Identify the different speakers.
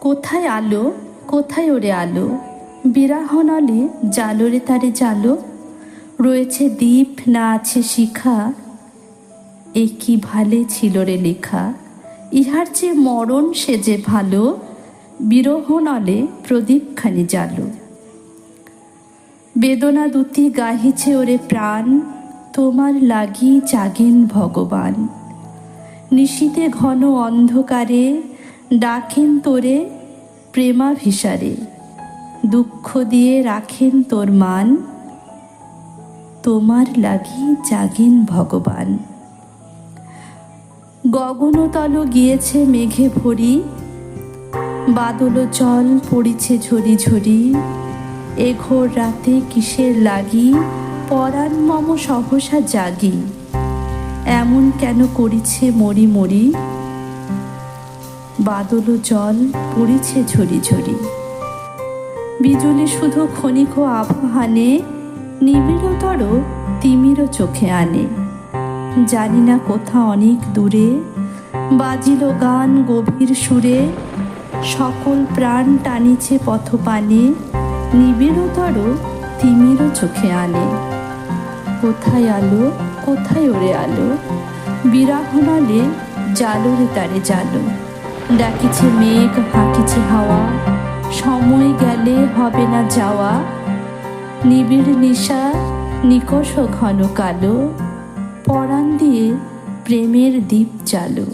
Speaker 1: কোথায় আলো? কোথায় ওরে আলো? বিরাহনলে জালোরে তারে জালো? রয়েছে দ্বীপ, না আছে শিখা? এ কি ভালে ছিল রে লেখা? ইহার চেয়ে মরণ, সে যে ভালো? বিরহ নলে প্রদীপখানি জালো। বেদনা দুটি গাহিছে ওরে প্রাণ, তোমার লাগি জাগেন ভগবান। নিশীতে ঘন অন্ধকারে ডাকেন তোরে প্রেমাভিসারে। দুঃখ দিয়ে রাখেন তোর মান। তোমার লাগি জাগেন ভগবান। গগনতল গিয়েছে মেঘে ভরি। বাদল জল পড়িছে ঝরি ঝরি। এ ঘোর রাতে কিসের লাগি? পরাণ মম সহসা জাগি। এমন কেন করিছে মরি মরি? বাদল জল পড়িছে ঝরি ঝরি। বিজুলি শুধু ক্ষণিক আবহানে নিবিড়তর তিমিরও চোখে আনে। জানি না কোথা অনেক দূরে, বাজিল গান গভীর সুরে, সকল প্রাণ টানিছে পথপানে নিবিড়তর তিমিরও চোখে আনে। কোথায় আলো, কোথায় ওরে আলো বিরাহনালে জালো রে তারে জালো। ডাকিছে মেঘ হাঁকিছে হাওয়া। সময় গেলে হবে না যাওয়া। নিবিড় নিশা, নিকষ ঘন কালো। পরাণ দিয়ে প্রেমের দ্বীপ চালো।